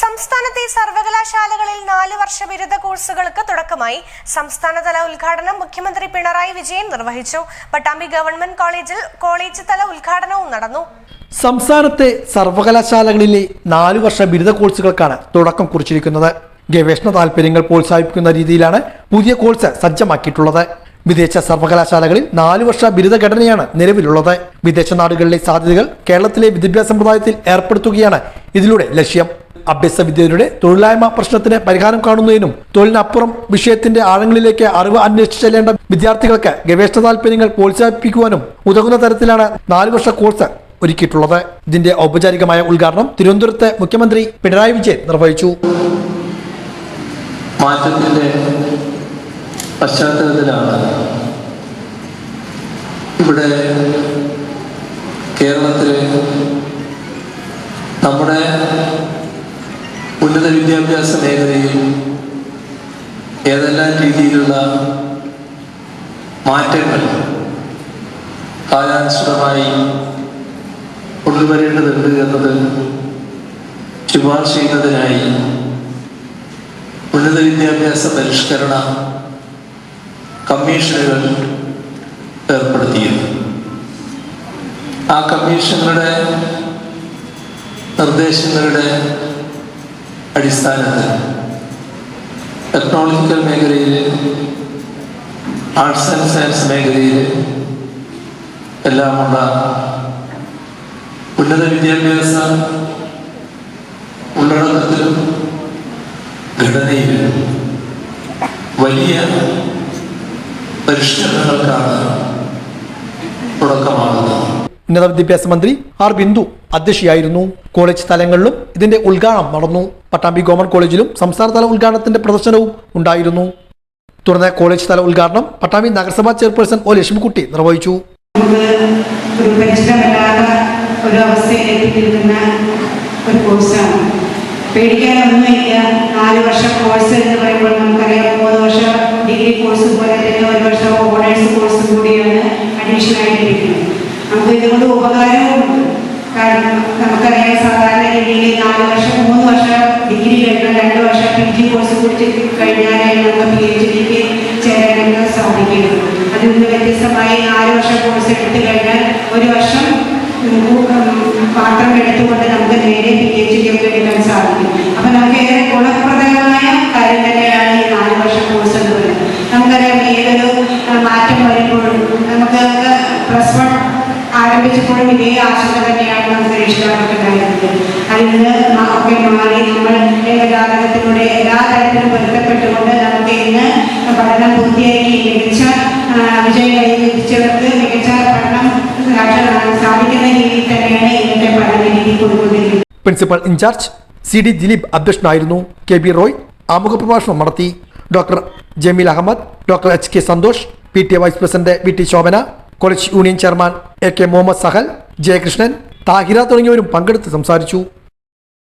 സംസ്ഥാനത്തെ സർവകലാശാലകളിൽ നാല് വർഷ ബിരുദ കോഴ്സുകൾക്ക് തുടക്കമായി. സംസ്ഥാനതല ഉദ്ഘാടനം മുഖ്യമന്ത്രി പിണറായി വിജയൻ നിർവഹിച്ചു. പട്ടാമ്പി ഗവൺമെന്റ് കോളേജിൽ കോളേജ് തല ഉദ്ഘാടനവും നടന്നു. സംസ്ഥാനത്തെ സർവകലാശാലകളിലെ നാലു വർഷ ബിരുദ കോഴ്സുകൾക്കാണ് തുടക്കം കുറിച്ചിരിക്കുന്നത്. ഗവേഷണ താല്പര്യങ്ങൾ പ്രോത്സാഹിപ്പിക്കുന്ന രീതിയിലാണ് പുതിയ കോഴ്സ് സജ്ജമാക്കിയിട്ടുള്ളത്. വിദേശ സർവകലാശാലകളിൽ നാലു വർഷ ബിരുദഘടനയാണ് നിലവിലുള്ളത്. വിദേശ നാടുകളിലെ സാധ്യതകൾ കേരളത്തിലെ വിദ്യാഭ്യാസ സമ്പ്രദായത്തിൽ ഏർപ്പെടുത്തുകയാണ് ഇതിലൂടെ ലക്ഷ്യം. അഭ്യസ വിദ്യയുടെ തൊഴിലായ്മ പ്രശ്നത്തിന് പരിഹാരം കാണുന്നതിനും തൊഴിലിനപ്പുറം വിഷയത്തിന്റെ ആഴങ്ങളിലേക്ക് അറിവ് അന്വേഷിച്ച് ചെല്ലേണ്ട വിദ്യാർത്ഥികൾക്ക് ഗവേഷണ താല്പര്യങ്ങൾ പ്രോത്സാഹിപ്പിക്കുവാനും ഉതകുന്ന തരത്തിലാണ് നാലു വർഷ കോഴ്സ് ഒരുക്കിയിട്ടുള്ളത്. ഇതിന്റെ ഔപചാരികമായ ഉദ്ഘാടനം തിരുവനന്തപുരത്ത് മുഖ്യമന്ത്രി പിണറായി വിജയൻ നിർവഹിച്ചു. മാറ്റത്തിന്റെ പശ്ചാത്തലത്തിലാണ് ഇവിടെ കേരളത്തിലെ നമ്മുടെ ഉന്നത വിദ്യാഭ്യാസ മേഖലയിൽ ഏതെല്ലാം രീതിയിലുള്ള മാറ്റങ്ങൾ കാലാനുസൃതമായി കൊണ്ടുവരേണ്ടതുണ്ട് എന്നത് ശുപാർശ ചെയ്യുന്നതിനായി ഉന്നത വിദ്യാഭ്യാസ പരിഷ്കരണ കമ്മീഷനുകൾ ഏർപ്പെടുത്തിയിരുന്നു. ആ കമ്മീഷനുകളുടെ നിർദ്ദേശങ്ങളുടെ അടിസ്ഥാനത്തിൽ ടെക്നോളജിക്കൽ മേഖലയിൽ ആർട്സ് ആൻഡ് സയൻസ് മേഖലയിൽ എല്ലാമുള്ള ഉന്നത വിദ്യാഭ്യാസ ഉള്ളടക്കത്തിലും ഘടനയിലും വലിയ പരിഷ്കരണങ്ങൾക്കാണ് തുടക്കമാകുന്നത്. ഉന്നത വിദ്യാഭ്യാസ മന്ത്രി ആർ ബിന്ദു. അധ്യക്ഷയായിരുന്നു. കോളേജ് തലങ്ങളിലും ഇതിന്റെ ഉദ്ഘാടനം നടന്നു. പട്ടാമ്പി ഗവൺമെന്റ് കോളേജിലും സംസ്ഥാനതല ഉദ്ഘാടനത്തിന്റെ പ്രദർശനവും ഉണ്ടായിരുന്നു. തുടർന്ന് കോളേജ് തല ഉദ്ഘാടനം പട്ടാമ്പി നഗരസഭാ ചെയർപേഴ്സൺ ഒ ലക്ഷ്മിക്കുട്ടി നിർവഹിച്ചു. ഒരു പേടിക്കാനൊന്നുമില്ല. നാല് വർഷം കോഴ്സ് എന്ന് പറയുമ്പോൾ നമുക്കറിയാം മൂന്ന് വർഷം ഡിഗ്രി കോഴ്സ് പോലെ തന്നെ ഒരു വർഷം ഓണേഴ്സ് കോഴ്സ് കൂടിയാണ് അഡീഷൻ ആയിട്ടിരിക്കുന്നത് നമുക്ക് ഇതുകൊണ്ട് ഉപകാരവുമുണ്ട് കാരണം നമുക്കറിയാം സാധാരണ നാല് വർഷം മൂന്ന് വർഷം ഡിഗ്രി കഴിഞ്ഞാൽ രണ്ട് വർഷം പി ജി കോഴ്സ് കൂടി കഴിഞ്ഞാലേ നമുക്ക് പി എച്ച് ഡിക്ക് ചേരാനൊക്കെ സാധിക്കുന്നു അതിൽ നിന്ന് വ്യത്യസ്തമായി നാല് വർഷം കോഴ്സ് എടുത്തു കഴിഞ്ഞാൽ ഒരു വർഷം ഉം, ഉം, മാത്രം എടുത്തുകൊണ്ട് നമുക്ക് നേരെ പി എച്ച് ഡി ഒക്കെ എടുക്കാൻ സാധിക്കും അപ്പം നമുക്ക് ഏറെ ഗുണപ്രദമായ കാര്യം തന്നെയാണ് ഈ നാല് വർഷം കോഴ്സ് എന്ന് പറയുന്നത് നമുക്കറിയാം ഏതൊരു ആ, മാറ്റം വരുമ്പോഴും നമുക്ക് പ്ലസ് വൺ ആരംഭിച്ചപ്പോഴും ഇതേ ആശങ്ക തന്നെയാണ് നമുക്ക് രക്ഷിതാക്കൾക്കുണ്ടായിരുന്നത്. അതിൽ ഒക്കെ മാറി നമ്മൾ ഗതാഗതത്തിലൂടെ എല്ലാ തരത്തിലും പൊരുത്തപ്പെട്ടുകൊണ്ട് നമുക്ക് ഇന്ന് പഠനം പൂർത്തിയാക്കി മികച്ച വിജയം കൈവരിച്ചവർക്ക് മികച്ച പഠനം സാധിക്കുന്ന രീതിയിൽ തന്നെയാണ് ഇന്നത്തെ പഠന രീതി കൊടുക്കുന്നത് principal incharge C D Dileep അധ്യക്ഷനായിരുന്നു. കെ ബി റോയ് ആമുഖ പ്രഭാഷണം നടത്തി. Doctor Jameel Ahammed doctor H K Santhosh P T vice president V T Shobhana college union chairman A K Muhammed Sahal Jayakrishnan Thahira തുടങ്ങിയവരും പങ്കെടുത്ത് സംസാരിച്ചു.